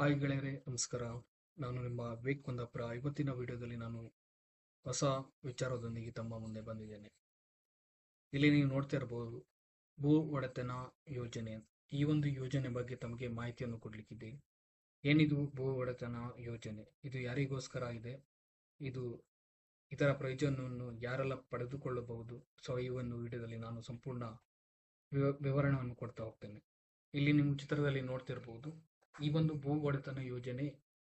Hi ಗೆಳೆಯರೇ, ನಮಸ್ಕಾರ. ನಾನು ನಿಮ್ಮ ವೇಕ್ ಕುಂದಾಪುರ. ಇವತ್ತಿನ ವಿಡಿಯೋದಲ್ಲಿ ನಾನು ಹೊಸ ವಿಚಾರದೊಂದಿಗೆ ತಮ್ಮ ಮುಂದೆ ಬಂದಿದ್ದೇನೆ. ಇಲ್ಲಿ ನೀವು ನೋಡ್ತಾ ಇರಬಹುದು ಭೂ ಒಡೆತನ ಯೋಜನೆ. ಈ ಒಂದು ಯೋಜನೆ ಬಗ್ಗೆ ತಮಗೆ ಮಾಹಿತಿಯನ್ನು ಕೊಡಲಿಕ್ಕಿದೆ. ಏನಿದು ಭೂ ಒಡೆತನ ಯೋಜನೆ? ಇದು ಯಾರಿಗೋಸ್ಕರ ಇದೆ? ಇದು ಇದರ ಪ್ರಯೋಜನವನ್ನು ಯಾರೆಲ್ಲ ಪಡೆದುಕೊಳ್ಳಬಹುದು? ಸೊ ಈ ಒಂದು ವಿಡಿಯೋದಲ್ಲಿ ನಾನು ಸಂಪೂರ್ಣ ವಿವ, ವಿವರಣೆಯನ್ನು ಕೊಡ್ತಾ ಹೋಗ್ತೇನೆ. ಇಲ್ಲಿ ನಿಮ್ಮ ಚಿತ್ರದಲ್ಲಿ ನೋಡ್ತಿರ್ಬೋದು ಈ ಒಂದು ಭೂ ಒಡೆತನ ಯೋಜನೆ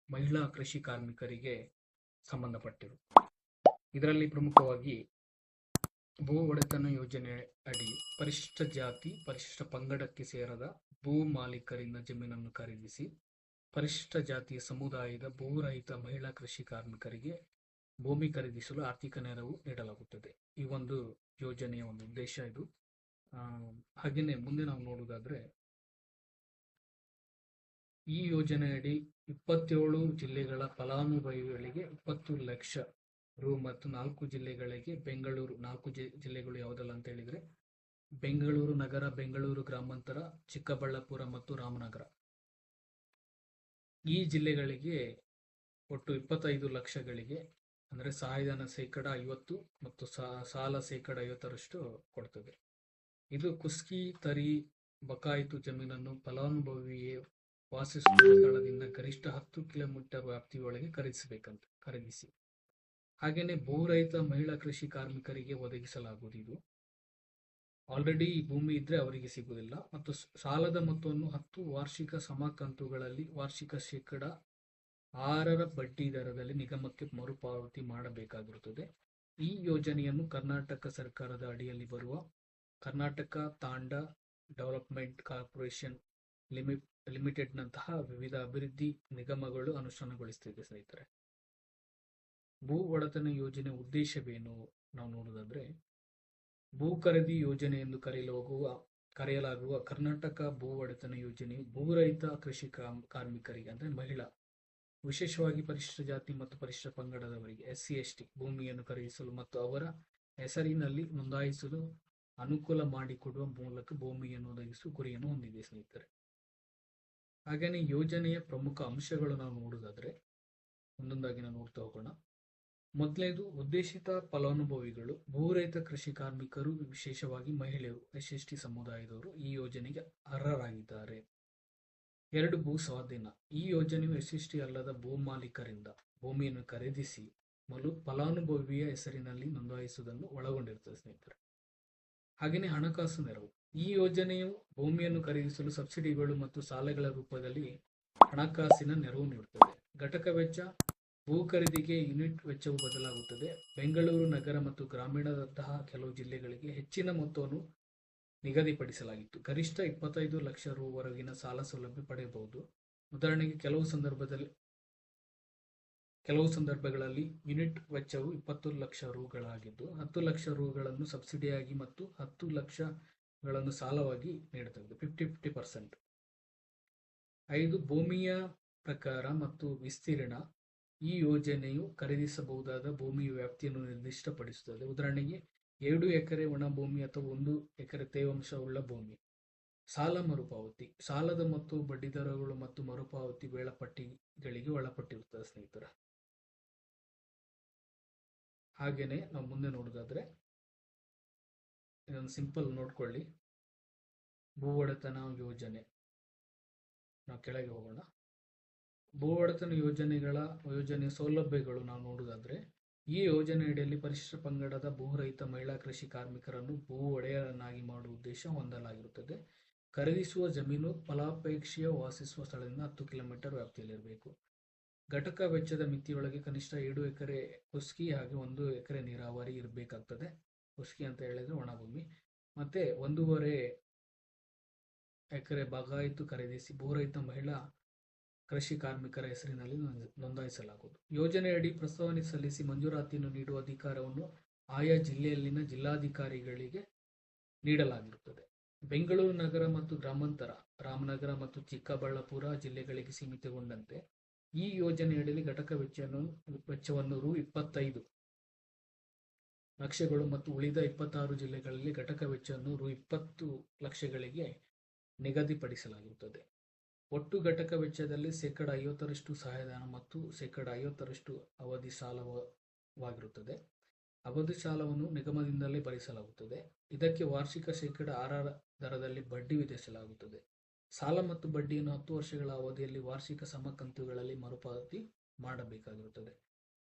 ಮಹಿಳಾ ಕೃಷಿ ಕಾರ್ಮಿಕರಿಗೆ ಸಂಬಂಧಪಟ್ಟಿರು. ಇದರಲ್ಲಿ ಪ್ರಮುಖವಾಗಿ ಭೂ ಒಡೆತನ ಯೋಜನೆ ಅಡಿ ಪರಿಶಿಷ್ಟ ಜಾತಿ, ಪರಿಶಿಷ್ಟ ಪಂಗಡಕ್ಕೆ ಸೇರದ ಭೂ ಮಾಲೀಕರಿಂದ ಜಮೀನನ್ನು ಖರೀದಿಸಿ, ಪರಿಶಿಷ್ಟ ಜಾತಿಯ ಸಮುದಾಯದ ಭೂರಹಿತ ಮಹಿಳಾ ಕೃಷಿ ಕಾರ್ಮಿಕರಿಗೆ ಭೂಮಿ ಖರೀದಿಸಲು ಆರ್ಥಿಕ ನೆರವು ನೀಡಲಾಗುತ್ತದೆ. ಈ ಒಂದು ಯೋಜನೆಯ ಒಂದು ಉದ್ದೇಶ ಇದು. ಹಾಗೆಯೇ ಮುಂದೆ ನಾವು ನೋಡುವುದಾದ್ರೆ ಈ ಯೋಜನೆಯಡಿ ಇಪ್ಪತ್ತೇಳು ಜಿಲ್ಲೆಗಳ ಫಲಾನುಭವಿಗಳಿಗೆ ಇಪ್ಪತ್ತು ಲಕ್ಷ ರು ಮತ್ತು ನಾಲ್ಕು ಜಿಲ್ಲೆಗಳಿಗೆ ಬೆಂಗಳೂರು, ನಾಲ್ಕು ಜಿ- ಜಿಲ್ಲೆಗಳು ಯಾವುದಲ್ಲ ಅಂತ ಹೇಳಿದ್ರೆ, ಬೆಂಗಳೂರು ನಗರ, ಬೆಂಗಳೂರು ಗ್ರಾಮಾಂತರ, ಚಿಕ್ಕಬಳ್ಳಾಪುರ ಮತ್ತು ರಾಮನಗರ. ಈ ಜಿಲ್ಲೆಗಳಿಗೆ ಒಟ್ಟು ಇಪ್ಪತ್ತೈದು ಲಕ್ಷಗಳಿಗೆ ಅಂದರೆ ಸಹಾಯಧನ ಶೇಕಡ ಐವತ್ತು ಮತ್ತು ಸಾಲ ಶೇಕಡ ಐವತ್ತರಷ್ಟು ಕೊಡ್ತದೆ. ಇದು ಕುಸ್ಕಿ ತರಿ, ಬಕಾಯಿತು ಜಮೀನನ್ನು ಫಲಾನುಭವಿಯೇ ವಾಸಿಸುವ ಸ್ಥಳದಿಂದ ಗರಿಷ್ಠ ಹತ್ತು ಕಿಲೋಮೀಟರ್ ವ್ಯಾಪ್ತಿಯೊಳಗೆ ಖರೀದಿಸಬೇಕಂತ ಖರೀದಿಸಿ. ಹಾಗೇನೆ ಭೂರಹಿತ ಮಹಿಳಾ ಕೃಷಿ ಕಾರ್ಮಿಕರಿಗೆ ಒದಗಿಸಲಾಗುವುದು. ಇದು ಆಲ್ರೆಡಿ ಭೂಮಿ ಇದ್ರೆ ಅವರಿಗೆ ಸಿಗುವುದಿಲ್ಲ. ಮತ್ತು ಸಾಲದ ಮೊತ್ತವನ್ನು ಹತ್ತು ವಾರ್ಷಿಕ ಸಮ ಕಂತುಗಳಲ್ಲಿ ವಾರ್ಷಿಕ ಶೇಕಡ ಆರರ ಬಡ್ಡಿ ದರದಲ್ಲಿ ನಿಗಮಕ್ಕೆ ಮರುಪಾವತಿ ಮಾಡಬೇಕಾಗಿರುತ್ತದೆ. ಈ ಯೋಜನೆಯನ್ನು ಕರ್ನಾಟಕ ಸರ್ಕಾರದ ಅಡಿಯಲ್ಲಿ ಬರುವ Karnataka Tanda development corporation limit ನಂತಹ ವಿವಿಧ ಅಭಿವೃದ್ಧಿ ನಿಗಮಗಳು ಅನುಷ್ಠಾನಗೊಳಿಸುತ್ತಿದೆ ಸ್ನೇಹಿತರೆ. ಭೂ ಒಡೆತನ ಯೋಜನೆ ಉದ್ದೇಶವೇನು ನಾವು ನೋಡುವುದಾದ್ರೆ, ಭೂ ಖರೀದಿ ಯೋಜನೆ ಎಂದು ಕರೆಯಲಾಗುವ ಕರೆಯಲಾಗುವ ಕರ್ನಾಟಕ ಭೂ ಒಡೆತನ ಯೋಜನೆ ಭೂರಹಿತ ಕೃಷಿ ಕಾರ್ಮಿಕರಿಗೆ ಅಂದ್ರೆ ಮಹಿಳಾ, ವಿಶೇಷವಾಗಿ ಪರಿಶಿಷ್ಟ ಜಾತಿ ಮತ್ತು ಪರಿಶಿಷ್ಟ ಪಂಗಡದವರಿಗೆ, ಎಸ್ ಸಿ ಎಸ್ ಟಿ ಭೂಮಿಯನ್ನು ಖರೀದಿಸಲು ಮತ್ತು ಅವರ ಹೆಸರಿನಲ್ಲಿ ನೋಂದಾಯಿಸಲು ಅನುಕೂಲ ಮಾಡಿಕೊಡುವ ಮೂಲಕ ಭೂಮಿಯನ್ನು ಒದಗಿಸುವ ಗುರಿಯನ್ನು ಹೊಂದಿದೆ ಸ್ನೇಹಿತರೆ. ಹಾಗೇನೆ ಯೋಜನೆಯ ಪ್ರಮುಖ ಅಂಶಗಳು ನಾವು ನೋಡುವುದಾದ್ರೆ, ಒಂದೊಂದಾಗಿ ನಾವು ನೋಡ್ತಾ ಹೋಗೋಣ. ಮೊದಲನೇದು, ಉದ್ದೇಶಿತ ಫಲಾನುಭವಿಗಳು ಭೂರಹಿತ ಕೃಷಿ ಕಾರ್ಮಿಕರು, ವಿಶೇಷವಾಗಿ ಮಹಿಳೆಯರು, ಎಸ್ ಎಸ್ ಟಿ ಸಮುದಾಯದವರು ಈ ಯೋಜನೆಗೆ ಅರ್ಹರಾಗಿದ್ದಾರೆ. ಎರಡು, ಭೂ ಸ್ವಾಧೀನ. ಈ ಯೋಜನೆಯು ಎಸ್ ಎಸ್ ಟಿ ಅಲ್ಲದ ಭೂ ಮಾಲೀಕರಿಂದ, ಭೂಮಿಯನ್ನು ಖರೀದಿಸಿ ಮಲು ಫಲಾನುಭವಿಯ ಹೆಸರಿನಲ್ಲಿ ನೋಂದಾಯಿಸುವುದನ್ನು ಒಳಗೊಂಡಿರುತ್ತದೆ ಸ್ನೇಹಿತರೆ. ಹಾಗೆಯೇ ಹಣಕಾಸು ನೆರವು. ಈ ಯೋಜನೆಯು ಭೂಮಿಯನ್ನು ಖರೀದಿಸಲು ಸಬ್ಸಿಡಿಗಳು ಮತ್ತು ಸಾಲಗಳ ರೂಪದಲ್ಲಿ ಹಣಕಾಸಿನ ನೆರವು ನೀಡುತ್ತದೆ. ಘಟಕ ವೆಚ್ಚ, ಭೂ ಖರೀದಿಗೆ ಯೂನಿಟ್ ವೆಚ್ಚವು ಬದಲಾಗುತ್ತದೆ. ಬೆಂಗಳೂರು ನಗರ ಮತ್ತು ಗ್ರಾಮೀಣದಂತಹ ಕೆಲವು ಜಿಲ್ಲೆಗಳಿಗೆ ಹೆಚ್ಚಿನ ಮೊತ್ತವನ್ನು ನಿಗದಿಪಡಿಸಲಾಗಿತ್ತು. ಗರಿಷ್ಠ ಇಪ್ಪತ್ತೈದು ಲಕ್ಷ ರುವರೆಗಿನ ಸಾಲ ಸೌಲಭ್ಯ ಪಡೆಯಬಹುದು. ಉದಾಹರಣೆಗೆ ಕೆಲವು ಸಂದರ್ಭದಲ್ಲಿ, ಕೆಲವು ಸಂದರ್ಭಗಳಲ್ಲಿ ಯೂನಿಟ್ ವೆಚ್ಚವು ಇಪ್ಪತ್ತು ಲಕ್ಷ ರುಗಳಾಗಿದ್ದು, ಹತ್ತು ಲಕ್ಷ ರುಗಳನ್ನು ಸಬ್ಸಿಡಿಯಾಗಿ ಮತ್ತು ಹತ್ತು ಲಕ್ಷಗಳನ್ನು ಸಾಲವಾಗಿ ನೀಡುತ್ತದೆ ಫಿಫ್ಟಿ ಫಿಫ್ಟಿ ಪರ್ಸೆಂಟ್ ಐದು, ಭೂಮಿಯ ಪ್ರಕಾರ ಮತ್ತು ವಿಸ್ತೀರ್ಣ. ಈ ಯೋಜನೆಯು ಖರೀದಿಸಬಹುದಾದ ಭೂಮಿಯ ವ್ಯಾಪ್ತಿಯನ್ನು ನಿರ್ದಿಷ್ಟಪಡಿಸುತ್ತದೆ. ಉದಾಹರಣೆಗೆ, ಎರಡು ಎಕರೆ ಒಣ ಭೂಮಿ ಅಥವಾ ಒಂದು ಎಕರೆ ತೇವಾಂಶವುಳ್ಳ ಭೂಮಿ. ಸಾಲ ಮರುಪಾವತಿ. ಸಾಲದ ಮತ್ತು ಬಡ್ಡಿದರಗಳು ಮತ್ತು ಮರುಪಾವತಿ ವೇಳಾಪಟ್ಟಿಗಳಿಗೆ ಒಳಪಟ್ಟಿರುತ್ತದೆ ಸ್ನೇಹಿತರ. ಹಾಗೆಯೇ ನಾವು ಮುಂದೆ ನೋಡೋದಾದ್ರೆ ಇದೊಂದು ಸಿಂಪಲ್ ನೋಡ್ಕೊಳ್ಳಿ. ಭೂ ಒಡೆತನ ಯೋಜನೆ. ನಾವು ಕೆಳಗೆ ಹೋಗೋಣ. ಭೂ ಒಡೆತನ ಯೋಜನೆಗಳ, ಯೋಜನೆ ಸೌಲಭ್ಯಗಳು ನಾವು ನೋಡೋದಾದ್ರೆ, ಈ ಯೋಜನೆಯಡಿಯಲ್ಲಿ ಪರಿಶಿಷ್ಟ ಪಂಗಡದ ಭೂರಹಿತ ಮಹಿಳಾ ಕೃಷಿ ಕಾರ್ಮಿಕರನ್ನು ಭೂ ಒಡೆಯರನ್ನಾಗಿ ಮಾಡುವ ಉದ್ದೇಶ ಹೊಂದಲಾಗಿರುತ್ತದೆ. ಖರೀದಿಸುವ ಜಮೀನು ಫಲಾಪೇಕ್ಷೆಯ ವಾಸಿಸುವ ಸ್ಥಳದಿಂದ ಹತ್ತು ಕಿಲೋಮೀಟರ್ ವ್ಯಾಪ್ತಿಯಲ್ಲಿರಬೇಕು. ಘಟಕ ವೆಚ್ಚದ ಮಿತಿಯೊಳಗೆ ಕನಿಷ್ಠ ಎರಡು ಎಕರೆ ಕುಸ್ಕಿ ಹಾಗೆ ಒಂದು ಎಕರೆ ನೀರಾವರಿ ಇರಬೇಕಾಗ್ತದೆ. ಕುಸ್ಕಿ ಅಂತ ಹೇಳಿದ್ರೆ ಒಣಭೂಮಿ. ಮತ್ತೆ ಒಂದೂವರೆ ಎಕರೆ ಬಗಾಯಿತು ಖರೀದಿಸಿ ಭೂರಹಿತ ಮಹಿಳಾ ಕೃಷಿ ಕಾರ್ಮಿಕರ ಹೆಸರಿನಲ್ಲಿ ನೋಂದ- ನೋಂದಾಯಿಸಲಾಗುವುದು. ಯೋಜನೆಯಡಿ ಪ್ರಸ್ತಾವನೆ ಸಲ್ಲಿಸಿ ಮಂಜೂರಾತಿಯನ್ನು ನೀಡುವ ಅಧಿಕಾರವನ್ನು ಆಯಾ ಜಿಲ್ಲೆಯಲ್ಲಿನ ಜಿಲ್ಲಾಧಿಕಾರಿಗಳಿಗೆ ನೀಡಲಾಗಿರುತ್ತದೆ. ಬೆಂಗಳೂರು ನಗರ ಮತ್ತು ಗ್ರಾಮಾಂತರ, ರಾಮನಗರ ಮತ್ತು ಚಿಕ್ಕಬಳ್ಳಾಪುರ ಜಿಲ್ಲೆಗಳಿಗೆ ಸೀಮಿತಗೊಂಡಂತೆ ಈ ಯೋಜನೆಯಡಿಯಲ್ಲಿ ಘಟಕ ವೆಚ್ಚವನ್ನು ವೆಚ್ಚವನ್ನು ರು ಇಪ್ಪತ್ತೈದು ಲಕ್ಷಗಳು ಮತ್ತು ಉಳಿದ ಇಪ್ಪತ್ತಾರು ಜಿಲ್ಲೆಗಳಲ್ಲಿ ಘಟಕ ವೆಚ್ಚವನ್ನು ರು ಇಪ್ಪತ್ತು ಲಕ್ಷಗಳಿಗೆ ನಿಗದಿಪಡಿಸಲಾಗಿರುತ್ತದೆ ಒಟ್ಟು ಘಟಕ ವೆಚ್ಚದಲ್ಲಿ ಶೇಕಡ ಐವತ್ತರಷ್ಟು ಸಹಾಯಧನ ಮತ್ತು ಶೇಕಡ ಐವತ್ತರಷ್ಟು ಅವಧಿ ಸಾಲವಾಗಿರುತ್ತದೆ. ಅವಧಿ ಸಾಲವನ್ನು ನಿಗಮದಿಂದಲೇ ಭರಿಸಲಾಗುತ್ತದೆ. ಇದಕ್ಕೆ ವಾರ್ಷಿಕ ಶೇಕಡ ಆರರ ದರದಲ್ಲಿ ಬಡ್ಡಿ ವಿಧಿಸಲಾಗುತ್ತದೆ. ಸಾಲ ಮತ್ತು ಬಡ್ಡಿಯನ್ನು ಹತ್ತು ವರ್ಷಗಳ ಅವಧಿಯಲ್ಲಿ ವಾರ್ಷಿಕ ಸಮಕಂತುಗಳಲ್ಲಿ ಮರುಪಾವತಿ ಮಾಡಬೇಕಾಗಿರುತ್ತದೆ.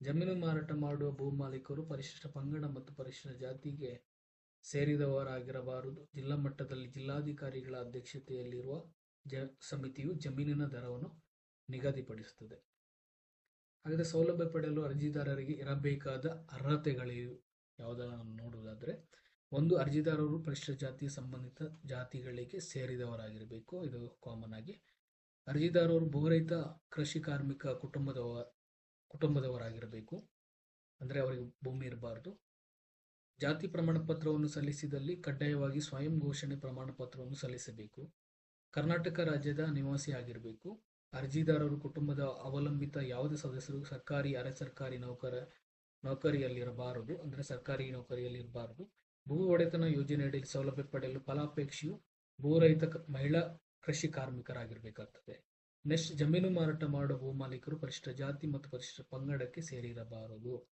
ಜಮೀನು ಮಾರಾಟ ಮಾಡುವ ಭೂಮಾಲೀಕರು ಪರಿಶಿಷ್ಟ ಪಂಗಡ ಮತ್ತು ಪರಿಶಿಷ್ಟ ಜಾತಿಗೆ ಸೇರಿದವರಾಗಿರಬಾರದು. ಜಿಲ್ಲಾ ಮಟ್ಟದಲ್ಲಿ ಜಿಲ್ಲಾಧಿಕಾರಿಗಳ ಅಧ್ಯಕ್ಷತೆಯಲ್ಲಿರುವ ಜ ಸಮಿತಿಯು ಜಮೀನಿನ ದರವನ್ನು ನಿಗದಿಪಡಿಸುತ್ತದೆ. ಹಾಗಾದರೆ ಸೌಲಭ್ಯ ಪಡೆಯಲು ಅರ್ಜಿದಾರರಿಗೆ ಇರಬೇಕಾದ ಅರ್ಹತೆಗಳು ಯಾವುದನ್ನು ನೋಡುವುದಾದರೆ, ಒಂದು, ಅರ್ಜಿದಾರರು ಪರಿಶಿಷ್ಟ ಜಾತಿ ಸಂಬಂಧಿತ ಜಾತಿಗಳಿಗೆ ಸೇರಿದವರಾಗಿರಬೇಕು. ಇದು ಕಾಮನ್ ಆಗಿ. ಅರ್ಜಿದಾರರು ಭೂರಹಿತ ಕೃಷಿ ಕಾರ್ಮಿಕ ಕುಟುಂಬದವ ಕುಟುಂಬದವರಾಗಿರಬೇಕು. ಅಂದರೆ ಅವರಿಗೆ ಭೂಮಿ ಇರಬಾರ್ದು. ಜಾತಿ ಪ್ರಮಾಣ ಪತ್ರವನ್ನು ಸಲ್ಲಿಸಿದಲ್ಲಿ ಕಡ್ಡಾಯವಾಗಿ ಸ್ವಯಂ ಘೋಷಣೆ ಪ್ರಮಾಣ ಪತ್ರವನ್ನು ಸಲ್ಲಿಸಬೇಕು. ಕರ್ನಾಟಕ ರಾಜ್ಯದ ನಿವಾಸಿ ಆಗಿರಬೇಕು. ಅರ್ಜಿದಾರರು ಕುಟುಂಬದ ಅವಲಂಬಿತ ಯಾವುದೇ ಸದಸ್ಯರು ಸರ್ಕಾರಿ, ಅರೆ ಸರ್ಕಾರಿ ನೌಕರ, ನೌಕರಿಯಲ್ಲಿರಬಾರದು. ಅಂದರೆ ಸರ್ಕಾರಿ ನೌಕರಿಯಲ್ಲಿರಬಾರದು. ಭೂ ಒಡೆತನ ಯೋಜನೆಯಡಿ ಸೌಲಭ್ಯ ಪಡೆಯಲು ಫಲಾಪೇಕ್ಷೆಯು ಭೂರಹಿತ ಮಹಿಳಾ ಕೃಷಿ ಕಾರ್ಮಿಕರಾಗಿರಬೇಕಾಗ್ತದೆ. ನೆಕ್ಸ್ಟ್ ಜಮೀನು ಮಾರಾಟ ಮಾಡುವ ಭೂಮಾಲೀಕರು ಪರಿಶಿಷ್ಟ ಜಾತಿ ಮತ್ತು ಪರಿಶಿಷ್ಟ ಪಂಗಡಕ್ಕೆ ಸೇರಿರಬಾರದು.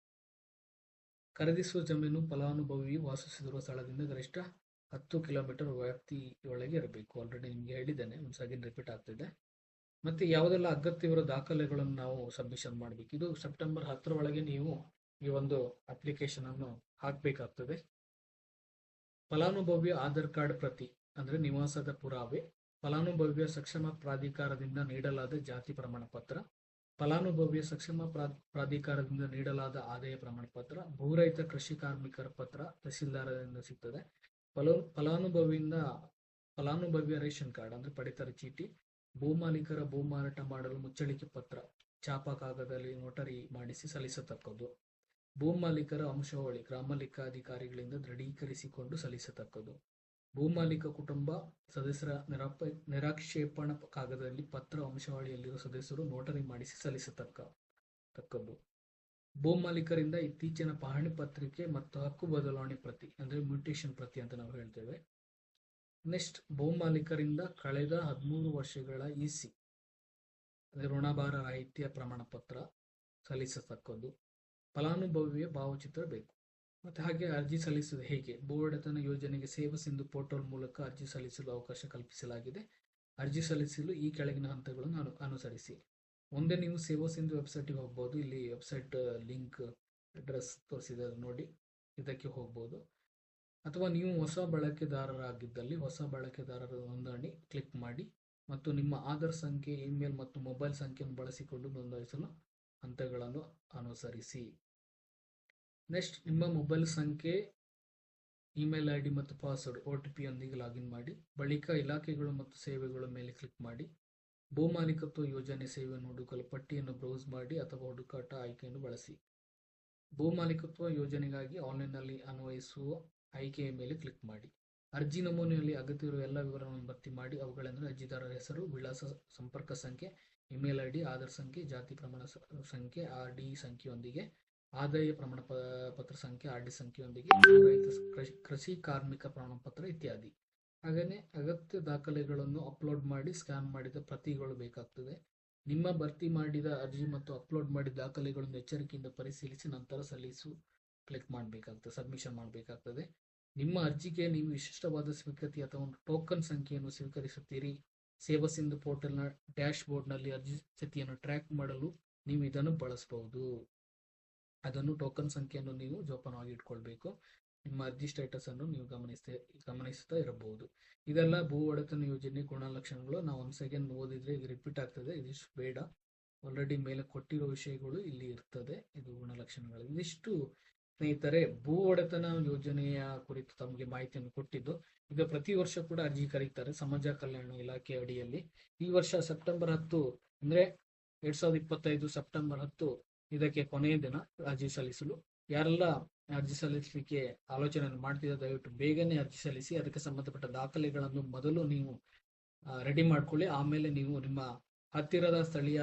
ಖರೀದಿಸುವ ಜಮೀನು ಫಲಾನುಭವಿ ವಾಸಿಸುತ್ತಿರುವ ಸ್ಥಳದಿಂದ ಗರಿಷ್ಠ ಹತ್ತು ಕಿಲೋಮೀಟರ್ ವ್ಯಾಪ್ತಿಯೊಳಗೆ ಇರಬೇಕು. ಆಲ್ರೆಡಿ ನಿಮಗೆ ಹೇಳಿದ್ದೇನೆ, ಒಂದು ರಿಪೀಟ್ ಆಗ್ತಿದೆ. ಮತ್ತೆ ಯಾವುದೆಲ್ಲ ಅಗತ್ಯವಿರೋ ದಾಖಲೆಗಳನ್ನು ನಾವು ಸಬ್ಮಿಷನ್ ಮಾಡಬೇಕು? ಇದು ಸೆಪ್ಟೆಂಬರ್ ಹತ್ತರ ಒಳಗೆ ನೀವು ಈ ಒಂದು ಅಪ್ಲಿಕೇಶನ್ ಅನ್ನು ಹಾಕಬೇಕಾಗ್ತದೆ. ಫಲಾನುಭವಿ ಆಧಾರ್ ಕಾರ್ಡ್ ಪ್ರತಿ, ಅಂದ್ರೆ ನಿವಾಸದ ಪುರಾವೆ ಫಲಾನುಭವಿಯ ಸಕ್ಷಮ ಪ್ರಾಧಿಕಾರದಿಂದ ನೀಡಲಾದ ಜಾತಿ ಪ್ರಮಾಣ ಪತ್ರ ಫಲಾನುಭವಿಯ ಸಕ್ಷಮ ಪ್ರಾ- ಪ್ರಾಧಿಕಾರದಿಂದ ನೀಡಲಾದ ಆದಾಯ ಪ್ರಮಾಣ ಪತ್ರ ಭೂರಹಿತ ಕೃಷಿ ಕಾರ್ಮಿಕರ ಪತ್ರ ತಹಸೀಲ್ದಾರರಿಂದ ಸಿಗ್ತದೆ. ಫಲ, ಫಲಾನುಭವಿಯಿಂದ ಫಲಾನುಭವಿಯ ರೇಷನ್ ಕಾರ್ಡ್ ಅಂದ್ರೆ ಪಡಿತರ ಚೀಟಿ ಭೂಮಾಲೀಕರ ಭೂ ಮಾರಾಟ ಮಾಡಲು ಮುಚ್ಚಳಿಕೆ ಪತ್ರ, ಚಾಪ ಕಾಗದಲ್ಲಿ ನೋಟರಿ ಮಾಡಿಸಿ ಸಲ್ಲಿಸತಕ್ಕದ್ದು. ಭೂಮಾಲೀಕರ ಅಂಶಾವಳಿ ಗ್ರಾಮ ಲೆಕ್ಕಾಧಿಕಾರಿಗಳಿಂದ ದೃಢೀಕರಿಸಿಕೊಂಡು ಸಲ್ಲಿಸತಕ್ಕದ್ದು. ಭೂಮಾಲೀಕ ಕುಟುಂಬ ಸದಸ್ಯರ ನಿರಾಪ, ನಿರಾಕ್ಷೇಪಣ ಕಾಗದದಲ್ಲಿ ಪತ್ರ ವಂಶಾವಳಿಯಲ್ಲಿರುವ ಸದಸ್ಯರು ನೋಟರಿ ಮಾಡಿಸಿ ಸಲ್ಲಿಸತಕ್ಕ, ತಕ್ಕದ್ದು. ಭೂಮಾಲೀಕರಿಂದ ಇತ್ತೀಚಿನ ಪಹಣಿ ಪತ್ರಿಕೆ ಮತ್ತು ಹಕ್ಕು ಬದಲಾವಣೆ ಪ್ರತಿ, ಅಂದರೆ ಮ್ಯೂಟೇಶನ್ ಪ್ರತಿ ಅಂತ ನಾವು ಹೇಳ್ತೇವೆ. ನೆಕ್ಸ್ಟ್, ಭೂಮಾಲೀಕರಿಂದ ಕಳೆದ ಹದಿಮೂರು ವರ್ಷಗಳ ಇಸಿ ಅಂದರೆ ಋಣಭಾರ ರಾಹಿತ್ಯ ಪ್ರಮಾಣ ಪತ್ರ ಸಲ್ಲಿಸತಕ್ಕದ್ದು. ಫಲಾನುಭವಿಯ ಭಾವಚಿತ್ರ ಬೇಕು. ಮತ್ತೆ ಹಾಗೆ ಅರ್ಜಿ ಸಲ್ಲಿಸುವುದು ಹೇಗೆ? ಭೂ ಒಡೆತನ ಯೋಜನೆಗೆ ಸೇವಾ ಸಿಂಧು ಪೋರ್ಟಲ್ ಮೂಲಕ ಅರ್ಜಿ ಸಲ್ಲಿಸಲು ಅವಕಾಶ ಕಲ್ಪಿಸಲಾಗಿದೆ. ಅರ್ಜಿ ಸಲ್ಲಿಸಲು ಈ ಕೆಳಗಿನ ಹಂತಗಳನ್ನು ಅನು, ಅನುಸರಿಸಿ. ಒಂದೇ ನೀವು ಸೇವಾ ಸಿಂಧು ವೆಬ್ಸೈಟಿಗೆ ಹೋಗ್ಬೋದು. ಇಲ್ಲಿ ವೆಬ್ಸೈಟ್, ಲಿಂಕ್, ಅಡ್ರೆಸ್ ತೋರಿಸಿದ ನೋಡಿ. ಇದಕ್ಕೆ ಹೋಗ್ಬೋದು. ಅಥವಾ ನೀವು ಹೊಸ ಬಳಕೆದಾರರಾಗಿದ್ದಲ್ಲಿ ಹೊಸ ಬಳಕೆದಾರರ ನೋಂದಣಿ ಕ್ಲಿಕ್ ಮಾಡಿ ಮತ್ತು ನಿಮ್ಮ ಆಧಾರ್ ಸಂಖ್ಯೆ, ಇಮೇಲ್ ಮತ್ತು ಮೊಬೈಲ್ ಸಂಖ್ಯೆಯನ್ನು ಬಳಸಿಕೊಂಡು ನೋಂದಾಯಿಸಲು ಹಂತಗಳನ್ನು ಅನುಸರಿಸಿ. ನೆಕ್ಸ್ಟ್ ನಿಮ್ಮ ಮೊಬೈಲ್ ಸಂಖ್ಯೆ ಇಮೇಲ್ ಐ ಡಿ ಮತ್ತು ಪಾಸ್ವರ್ಡ್ ಒ ಟಿ ಪಿಯೊಂದಿಗೆ ಲಾಗಿನ್ ಮಾಡಿ. ಬಳಿಕ ಇಲಾಖೆಗಳು ಮತ್ತು ಸೇವೆಗಳ ಮೇಲೆ ಕ್ಲಿಕ್ ಮಾಡಿ. ಭೂಮಾಲೀಕತ್ವ ಯೋಜನೆ ಸೇವೆಯನ್ನು ಹುಡುಕಲು ಪಟ್ಟಿಯನ್ನು ಬ್ರೌಸ್ ಮಾಡಿ ಅಥವಾ ಹುಡುಕಾಟ ಆಯ್ಕೆಯನ್ನು ಬಳಸಿ. ಭೂಮಾಲೀಕತ್ವ ಯೋಜನೆಗಾಗಿ ಆನ್ಲೈನ್ನಲ್ಲಿ ಅನ್ವಯಿಸುವ ಆಯ್ಕೆಯ ಮೇಲೆ ಕ್ಲಿಕ್ ಮಾಡಿ. ಅರ್ಜಿ ನಮೂನೆಯಲ್ಲಿ ಅಗತ್ಯವಿರುವ ಎಲ್ಲ ವಿವರಗಳನ್ನು ಭರ್ತಿ ಮಾಡಿ. ಅವುಗಳೆಂದರೆ ಅರ್ಜಿದಾರರ ಹೆಸರು, ವಿಳಾಸ, ಸಂಪರ್ಕ ಸಂಖ್ಯೆ ಇಮೇಲ್ ಐ ಡಿ ಆಧಾರ್ ಸಂಖ್ಯೆ, ಜಾತಿ ಪ್ರಮಾಣ ಸಂಖ್ಯೆ ಆರ್ ಡಿ ಸಂಖ್ಯೆಯೊಂದಿಗೆ ಆದಾಯ ಪ್ರಮಾಣ ಪತ್ರ ಸಂಖ್ಯೆ, ಆರ್ ಡಿ ಸಂಖ್ಯೆಯೊಂದಿಗೆ ರೈತ ಕೃಷಿ ಕಾರ್ಮಿಕ ಪ್ರಮಾಣ ಪತ್ರ ಇತ್ಯಾದಿ. ಹಾಗೆಯೇ ಅಗತ್ಯ ದಾಖಲೆಗಳನ್ನು ಅಪ್ಲೋಡ್ ಮಾಡಿ, ಸ್ಕ್ಯಾನ್ ಮಾಡಿದ ಪ್ರತಿಗಳು ಬೇಕಾಗ್ತದೆ. ನಿಮ್ಮ ಭರ್ತಿ ಮಾಡಿದ ಅರ್ಜಿ ಮತ್ತು ಅಪ್ಲೋಡ್ ಮಾಡಿದ ದಾಖಲೆಗಳನ್ನು ಎಚ್ಚರಿಕೆಯಿಂದ ಪರಿಶೀಲಿಸಿ, ನಂತರ ಸಲ್ಲಿಸು, ಕ್ಲಿಕ್ ಮಾಡಬೇಕಾಗ್ತದೆ, ಸಬ್ಮಿಷನ್ ಮಾಡಬೇಕಾಗ್ತದೆ. ನಿಮ್ಮ ಅರ್ಜಿಗೆ ನೀವು ವಿಶಿಷ್ಟವಾದ ಸ್ವೀಕೃತಿ ಅಥವಾ ಒಂದು ಟೋಕನ್ ಸಂಖ್ಯೆಯನ್ನು ಸ್ವೀಕರಿಸುತ್ತೀರಿ. ಸೇವಾ ಸಿಂಧು ಪೋರ್ಟಲ್ನ ಡ್ಯಾಶ್ ಬೋರ್ಡ್ನಲ್ಲಿ ಅರ್ಜಿ ಸ್ಥಿತಿಯನ್ನು ಟ್ರ್ಯಾಕ್ ಮಾಡಲು ನೀವು ಇದನ್ನು ಬಳಸಬಹುದು. ಅದನ್ನು ಟೋಕನ್ ಸಂಖ್ಯೆಯನ್ನು ನೀವು ಜೋಪಾನವಾಗಿ ಇಟ್ಕೊಳ್ಬೇಕು. ನಿಮ್ಮ ಅರ್ಜಿ ಸ್ಟೇಟಸ್ ಅನ್ನು ನೀವು ಗಮನಿಸ್ತಾ ಗಮನಿಸ್ತಾ ಇರಬಹುದು. ಇದೆಲ್ಲ ಭೂ ಒಡೆತನ ಯೋಜನೆ ಗುಣಲಕ್ಷಣಗಳು ನಾವು ಒಂದು ಸೆಕೆಂಡ್ ಓದಿದ್ರೆ ಇದು ರಿಪೀಟ್ ಆಗ್ತದೆ. ಇದಿಷ್ಟು ಬೇಡ. ಆಲ್ರೆಡಿ ಮೇಲೆ ಕೊಟ್ಟಿರೋ ವಿಷಯಗಳು ಇಲ್ಲಿ ಇರ್ತದೆ. ಇದು ಗುಣಲಕ್ಷಣಗಳು ಇದಿಷ್ಟು ಸ್ನೇಹಿತರೆ, ಭೂ ಒಡೆತನ ಯೋಜನೆಯ ಕುರಿತು ತಮಗೆ ಮಾಹಿತಿಯನ್ನು ಕೊಟ್ಟಿದ್ದು. ಈಗ ಪ್ರತಿ ವರ್ಷ ಕೂಡ ಅರ್ಜಿ ಕರೀತಾರೆ. ಸಮಾಜ ಕಲ್ಯಾಣ ಇಲಾಖೆ ಅಡಿಯಲ್ಲಿ. ಈ ವರ್ಷ ಸೆಪ್ಟೆಂಬರ್ ಹತ್ತು ಅಂದ್ರೆ ಎರಡ್ ಸಾವಿರದ ಇಪ್ಪತ್ತೈದು ಸೆಪ್ಟೆಂಬರ್ ಹತ್ತು ಇದಕ್ಕೆ ಕೊನೆಯ ದಿನ ಅರ್ಜಿ ಸಲ್ಲಿಸಲು. ಯಾರೆಲ್ಲ ಅರ್ಜಿ ಸಲ್ಲಿಸಲಿಕ್ಕೆ ಆಲೋಚನೆ ಮಾಡ್ತಿದ್ದ ದಯವಿಟ್ಟು ಬೇಗನೆ ಅರ್ಜಿ ಸಲ್ಲಿಸಿ, ಅದಕ್ಕೆ ಸಂಬಂಧಪಟ್ಟ ದಾಖಲೆಗಳನ್ನು ಮೊದಲು ನೀವು ರೆಡಿ ಮಾಡ್ಕೊಳ್ಳಿ. ಆಮೇಲೆ ನೀವು ನಿಮ್ಮ ಹತ್ತಿರದ ಸ್ಥಳೀಯ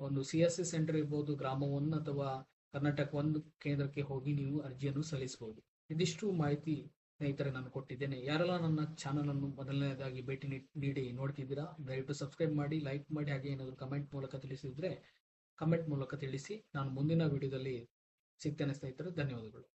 ಒಂದು ಸಿ ಎಸ್ ಸಿ ಸೆಂಟರ್ ಇರ್ಬೋದು ಗ್ರಾಮ ಒನ್ ಅಥವಾ ಕರ್ನಾಟಕ ಒಂದು ಕೇಂದ್ರಕ್ಕೆ ಹೋಗಿ ನೀವು ಅರ್ಜಿಯನ್ನು ಸಲ್ಲಿಸಬಹುದು ಇದಿಷ್ಟು ಮಾಹಿತಿ ಸ್ನೇಹಿತರೆ ನಾನು ಕೊಟ್ಟಿದ್ದೇನೆ. ಯಾರೆಲ್ಲ ನನ್ನ ಚಾನಲ್ ಅನ್ನು ಮೊದಲನೇದಾಗಿ ಭೇಟಿ ನೀಡಿ ನೋಡ್ತಿದ್ದೀರಾ, ದಯವಿಟ್ಟು ಸಬ್ಸ್ಕ್ರೈಬ್ ಮಾಡಿ, ಲೈಕ್ ಮಾಡಿ, ಹಾಗೆ ಏನಾದರೂ ಕಮೆಂಟ್ ಮೂಲಕ ತಿಳಿಸಿದ್ರೆ ಕಮೆಂಟ್ ಮೂಲಕ ತಿಳಿಸಿ. ನಾನು ಮುಂದಿನ ವಿಡಿಯೋದಲ್ಲಿ ಸಿಗ್ತೇನೆ ಸ್ನೇಹಿತರು. ಧನ್ಯವಾದಗಳು.